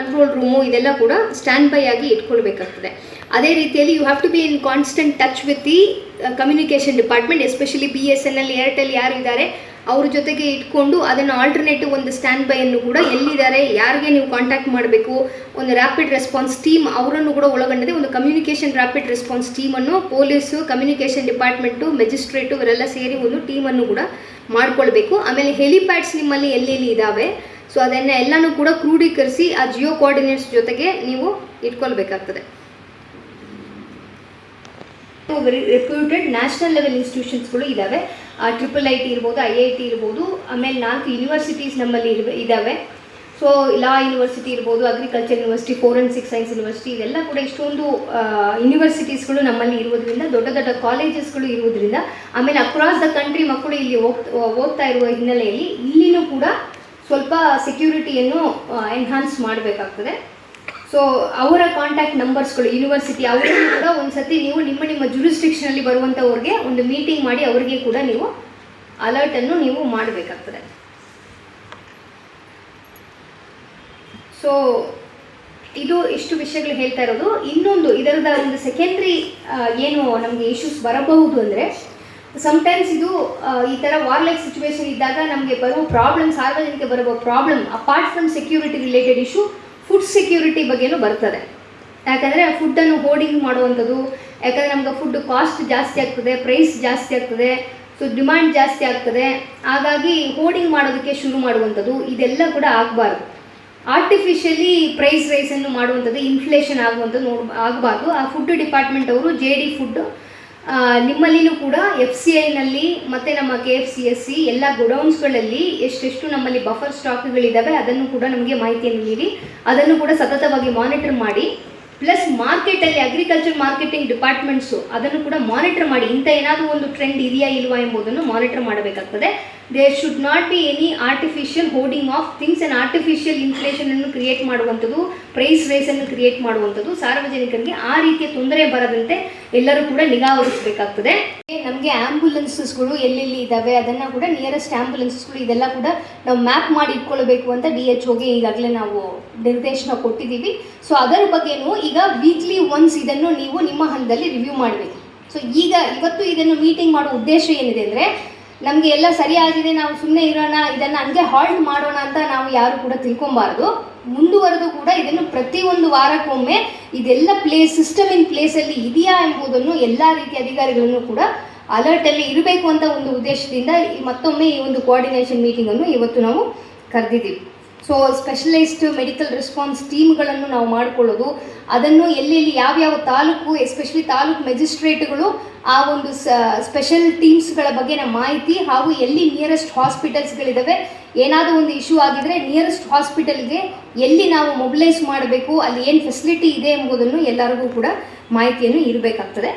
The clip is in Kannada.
ಕಂಟ್ರೋಲ್ ರೂಮು ಇದೆಲ್ಲ ಕೂಡ ಸ್ಟ್ಯಾಂಡ್ ಬೈ ಆಗಿ ಇಟ್ಕೊಳ್ಬೇಕಾಗ್ತದೆ. ಅದೇ ರೀತಿಯಲ್ಲಿ you have to be in constant touch with the communication department especially B S N L Airtel ಯಾರು ಇದ್ದಾರೆ, ಅವ್ರ ಜೊತೆಗೆ ಇಟ್ಕೊಂಡು ಅದನ್ನು ಆಲ್ಟರ್ನೇಟಿವ್ ಒಂದು ಸ್ಟ್ಯಾಂಡ್ ಬೈಯನ್ನು ಕೂಡ ಎಲ್ಲಿದ್ದಾರೆ, ಯಾರಿಗೆ ನೀವು ಕಾಂಟ್ಯಾಕ್ಟ್ ಮಾಡಬೇಕು, ಒಂದು ರ್ಯಾಪಿಡ್ ರೆಸ್ಪಾನ್ಸ್ ಟೀಮ್ ಅವರನ್ನು ಕೂಡ ಒಳಗೊಂಡಿದೆ, ಒಂದು ಕಮ್ಯುನಿಕೇಷನ್ ರ್ಯಾಪಿಡ್ ರೆಸ್ಪಾನ್ಸ್ ಟೀಮನ್ನು ಪೊಲೀಸು ಕಮ್ಯುನಿಕೇಷನ್ ಡಿಪಾರ್ಟ್ಮೆಂಟು ಮೆಜಿಸ್ಟ್ರೇಟು ಇವರೆಲ್ಲ ಸೇರಿ ಒಂದು ಟೀಮನ್ನು ಕೂಡ ಮಾಡ್ಕೊಳ್ಬೇಕು. ಆಮೇಲೆ ಹೆಲಿಪ್ಯಾಡ್ಸ್ ನಿಮ್ಮಲ್ಲಿ ಎಲ್ಲೆಲ್ಲಿ ಇದ್ದಾವೆ ಸೊ ಅದನ್ನು ಎಲ್ಲನೂ ಕೂಡ ಕ್ರೂಢೀಕರಿಸಿ ಆ ಜಿಯೋ ಕೋಆರ್ಡಿನೇಟ್ಸ್ ಜೊತೆಗೆ ನೀವು ಇಟ್ಕೊಳ್ಬೇಕಾಗ್ತದೆ. ರೆಪ್ಯೂಟೆಡ್ ನ್ಯಾಷನಲ್ ಲೆವೆಲ್ ಇನ್ಸ್ಟಿಟ್ಯೂಷನ್ಸ್ಗಳು ಇದ್ದಾವೆ ಟ್ರಿಪಲ್ ಐ ಟಿ ಇರ್ಬೋದು ಐ ಐ ಟಿ ಇರ್ಬೋದು, ಆಮೇಲೆ ನಾಲ್ಕು ಯೂನಿವರ್ಸಿಟೀಸ್ ನಮ್ಮಲ್ಲಿ ಇರ್ಬ ಇದ್ದಾವೆ ಸೊ ಲಾ ಯೂನಿವರ್ಸಿಟಿ ಇರ್ಬೋದು agriculture university forensic science university ಇದೆಲ್ಲ ಕೂಡ ಇಷ್ಟೊಂದು ಯೂನಿವರ್ಸಿಟೀಸ್ಗಳು ನಮ್ಮಲ್ಲಿ ಇರುವುದರಿಂದ, ದೊಡ್ಡ ದೊಡ್ಡ ಕಾಲೇಜಸ್ಗಳು ಇರುವುದರಿಂದ, ಆಮೇಲೆ ಅಕ್ರಾಸ್ ದ ಕಂಟ್ರಿ ಮಕ್ಕಳು ಇಲ್ಲಿ ಹೋಗ್ತಾ ಇರುವ ಹಿನ್ನೆಲೆಯಲ್ಲಿ ಇಲ್ಲಿನೂ ಕೂಡ ಸ್ವಲ್ಪ ಸೆಕ್ಯೂರಿಟಿಯನ್ನು ಎನ್ಹಾನ್ಸ್ ಮಾಡಬೇಕಾಗ್ತದೆ. ಸೊ ಅವರ ಕಾಂಟ್ಯಾಕ್ಟ್ ನಂಬರ್ಸ್ಗಳು ಯೂನಿವರ್ಸಿಟಿ ಅವರಿಗೂ ಕೂಡ ಒಂದು ಸತಿ ನೀವು ನಿಮ್ಮ ನಿಮ್ಮ ಜುರಿಸ್ಟಿಕ್ಷನಲ್ಲಿ ಬರುವಂಥವ್ರಿಗೆ ಒಂದು ಮೀಟಿಂಗ್ ಮಾಡಿ ಅವರಿಗೆ ಕೂಡ ನೀವು ಅಲರ್ಟನ್ನು ನೀವು ಮಾಡಬೇಕಾಗ್ತದೆ. ಸೊ ಇದು ಇಷ್ಟು ವಿಷಯಗಳು ಹೇಳ್ತಾ ಇರೋದು. ಇನ್ನೊಂದು ಇದರದ ಒಂದು ಸೆಕೆಂಡ್ರಿ ಏನು ನಮಗೆ ಇಶ್ಯೂಸ್ ಬರಬಹುದು ಅಂದರೆ ಸಮ್ಟೈಮ್ಸ್ ಇದು ಈ ಥರ ವಾರ್ಲೈಕ್ ಸಿಚುವೇಶನ್ ಇದ್ದಾಗ ನಮಗೆ ಬರುವ ಪ್ರಾಬ್ಲಮ್ ಸಾರ್ವಜನಿಕ ಬರುವ problem apart from security related issue food security ಬಗ್ಗೆನೂ ಬರ್ತದೆ. ಯಾಕಂದರೆ ಫುಡ್ಡನ್ನು ಹೋರ್ಡಿಂಗ್ ಮಾಡುವಂಥದ್ದು, ಯಾಕಂದರೆ ನಮ್ಗೆ ಫುಡ್ ಕಾಸ್ಟ್ ಜಾಸ್ತಿ ಆಗ್ತದೆ ಪ್ರೈಸ್ ಜಾಸ್ತಿ ಆಗ್ತದೆ ಸೊ ಡಿಮ್ಯಾಂಡ್ ಜಾಸ್ತಿ ಆಗ್ತದೆ. ಹಾಗಾಗಿ ಹೋರ್ಡಿಂಗ್ ಮಾಡೋದಕ್ಕೆ ಶುರು ಮಾಡುವಂಥದ್ದು, ಇದೆಲ್ಲ ಕೂಡ ಆಗಬಾರ್ದು. ಆರ್ಟಿಫಿಷಿಯಲಿ ಪ್ರೈಸ್ ರೈಸನ್ನು ಮಾಡುವಂಥದ್ದು ಇನ್ಫ್ಲೇಷನ್ ಆಗುವಂಥದ್ದು ನೋಡ್, ಆಗಬಾರ್ದು. ಆ ಫುಡ್ ಡಿಪಾರ್ಟ್ಮೆಂಟ್ ಅವರು ಜೆ ಡಿ ಫುಡ್ ನಿಮ್ಮಲ್ಲಿನೂ ಕೂಡ ಎಫ್ ಸಿ ಐನಲ್ಲಿ ಮತ್ತು ನಮ್ಮ K F C S C ಎಲ್ಲ ಗೋಡೌನ್ಸ್ಗಳಲ್ಲಿ ಎಷ್ಟೆಷ್ಟು ನಮ್ಮಲ್ಲಿ ಬಫರ್ ಸ್ಟಾಕ್ಗಳಿದ್ದಾವೆ ಅದನ್ನು ಕೂಡ ನಮಗೆ ಮಾಹಿತಿಯನ್ನು ನೀಡಿ. ಅದನ್ನು ಕೂಡ ಸತತವಾಗಿ ಮಾನಿಟರ್ ಮಾಡಿ. ಪ್ಲಸ್ ಮಾರ್ಕೆಟಲ್ಲಿ ಅಗ್ರಿಕಲ್ಚರ್ ಮಾರ್ಕೆಟಿಂಗ್ ಡಿಪಾರ್ಟ್ಮೆಂಟ್ಸು ಅದನ್ನು ಕೂಡ ಮಾನಿಟರ್ ಮಾಡಿ. ಇಂಥ ಏನಾದರೂ ಒಂದು ಟ್ರೆಂಡ್ ಇದೆಯಾ ಇಲ್ವಾ ಎಂಬುದನ್ನು ಮಾನಿಟರ್ ಮಾಡಬೇಕಾಗ್ತದೆ. There should not be any artificial hoarding of things and artificial ಇನ್ಫ್ಲೇಷನನ್ನು create ಮಾಡುವಂಥದ್ದು ಪ್ರೈಸ್ ರೇಸನ್ನು ಕ್ರಿಯೇಟ್ ಮಾಡುವಂಥದ್ದು. ಸಾರ್ವಜನಿಕರಿಗೆ ಆ ರೀತಿಯ ತೊಂದರೆ ಬರದಂತೆ ಎಲ್ಲರೂ ಕೂಡ ನಿಗಾ ವಹಿಸಬೇಕಾಗ್ತದೆ. ನಮಗೆ ಆ್ಯಂಬುಲೆನ್ಸಸ್ಗಳು ಎಲ್ಲೆಲ್ಲಿ ಇದ್ದಾವೆ ಅದನ್ನು ಕೂಡ ನಿಯರೆಸ್ಟ್ ಆ್ಯಂಬುಲೆನ್ಸಸ್ಗಳು ಇದೆಲ್ಲ ಕೂಡ ನಾವು ಮ್ಯಾಪ್ ಮಾಡಿ ಇಟ್ಕೊಳ್ಬೇಕು ಅಂತ ಡಿ ಎಚ್ ಓಗೆ ಈಗಾಗಲೇ ನಾವು ನಿರ್ದೇಶನ ಕೊಟ್ಟಿದ್ದೀವಿ. ಸೊ ಅದರ ಬಗ್ಗೆನೂ ಈಗ ವೀಕ್ಲಿ ಒನ್ಸ್ ಇದನ್ನು ನೀವು ನಿಮ್ಮ ಹಂತದಲ್ಲಿ ರಿವ್ಯೂ ಮಾಡಬೇಕು. ಸೊ ಈಗ ಇವತ್ತು ಇದನ್ನು ಮೀಟಿಂಗ್ ಮಾಡೋ ಉದ್ದೇಶ ಏನಿದೆ ಅಂದರೆ ನಮಗೆ ಎಲ್ಲ ಸರಿಯಾಗಿದೆ, ನಾವು ಸುಮ್ಮನೆ ಇರೋಣ, ಇದನ್ನು ಹಂಗೆ ಹಾಲ್ಟ್ ಮಾಡೋಣ ಅಂತ ನಾವು ಯಾರು ಕೂಡ ತಿಳ್ಕೊಬಾರ್ದು. ಮುಂದುವರೆದು ಕೂಡ ಇದನ್ನು ಪ್ರತಿಯೊಂದು ವಾರಕ್ಕೊಮ್ಮೆ ಇದೆಲ್ಲ ಪ್ಲೇಸ್ ಸಿಸ್ಟಮ್ ಇನ್ ಪ್ಲೇಸಲ್ಲಿ ಇದೆಯಾ ಎಂಬುದನ್ನು ಎಲ್ಲ ರೀತಿಯ ಅಧಿಕಾರಿಗಳನ್ನು ಕೂಡ ಅಲರ್ಟಲ್ಲಿ ಇರಬೇಕು ಅಂತ ಒಂದು ಉದ್ದೇಶದಿಂದ ಮತ್ತೊಮ್ಮೆ ಈ ಒಂದು ಕೋಆರ್ಡಿನೇಷನ್ ಮೀಟಿಂಗನ್ನು ಇವತ್ತು ನಾವು ಕರೆದಿದ್ದೀವಿ. ಸೊ ಸ್ಪೆಷಲೈಸ್ಡ್ ಮೆಡಿಕಲ್ ರೆಸ್ಪಾನ್ಸ್ ಟೀಮ್ಗಳನ್ನು ನಾವು ಮಾಡಿಕೊಳ್ಳೋದು. ಅದನ್ನು ಎಲ್ಲೆಲ್ಲಿ ಯಾವ್ಯಾವ ತಾಲೂಕು ಎಸ್ಪೆಷಲಿ ತಾಲೂಕು ಮೆಜಿಸ್ಟ್ರೇಟ್ಗಳು ಆ ಒಂದು ಸ್ಪೆಷಲ್ ಟೀಮ್ಸ್ಗಳ ಬಗ್ಗೆನ ಮಾಹಿತಿ ಹಾಗೂ ಎಲ್ಲಿ ನಿಯರೆಸ್ಟ್ ಹಾಸ್ಪಿಟಲ್ಸ್ಗಳಿದ್ದಾವೆ ಏನಾದರೂ ಒಂದು ಇಶ್ಯೂ ಆಗಿದರೆ ನಿಯರೆಸ್ಟ್ ಹಾಸ್ಪಿಟಲ್ಗೆ ಎಲ್ಲಿ ನಾವು ಮೊಬಿಲೈಸ್ ಮಾಡಬೇಕು, ಅಲ್ಲಿ ಏನು ಫೆಸಿಲಿಟಿ ಇದೆ ಎಂಬುದನ್ನು ಎಲ್ಲರಿಗೂ ಕೂಡ ಮಾಹಿತಿಯನ್ನು ಇರಬೇಕಾಗ್ತದೆ.